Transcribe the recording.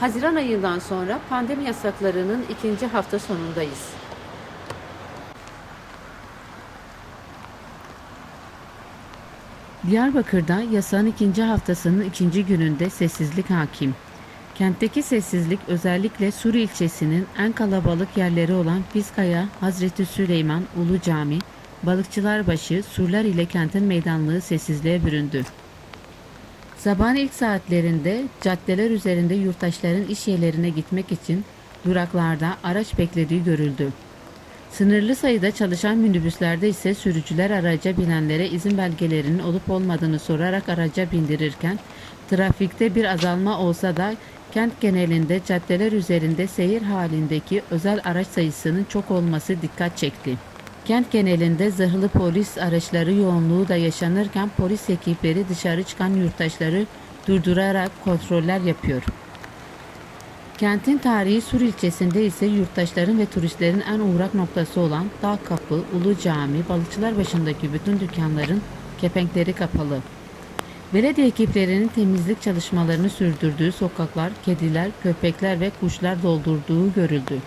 Haziran ayından sonra pandemi yasaklarının ikinci hafta sonundayız. Diyarbakır'da yasağın ikinci haftasının ikinci gününde sessizlik hakim. Kentteki sessizlik özellikle Sur ilçesinin en kalabalık yerleri olan Fiskaya, Hazreti Süleyman, Ulu Cami, Balıkçılarbaşı, surlar ile kentin meydanlığı sessizliğe büründü. Sabahın ilk saatlerinde caddeler üzerinde yurttaşların iş yerlerine gitmek için duraklarda araç beklediği görüldü. Sınırlı sayıda çalışan minibüslerde ise sürücüler araca binenlere izin belgelerinin olup olmadığını sorarak araca bindirirken trafikte bir azalma olsa da kent genelinde caddeler üzerinde seyir halindeki özel araç sayısının çok olması dikkat çekti. Kent genelinde zırhlı polis araçları yoğunluğu da yaşanırken polis ekipleri dışarı çıkan yurttaşları durdurarak kontroller yapıyor. Kentin tarihi Sur ilçesinde ise yurttaşların ve turistlerin en uğrak noktası olan Dağ Kapı, Ulu Cami, Balıkçılar başındaki bütün dükkanların kepenkleri kapalı. Belediye ekiplerinin temizlik çalışmalarını sürdürdüğü sokaklar, kediler, köpekler ve kuşlar doldurduğu görüldü.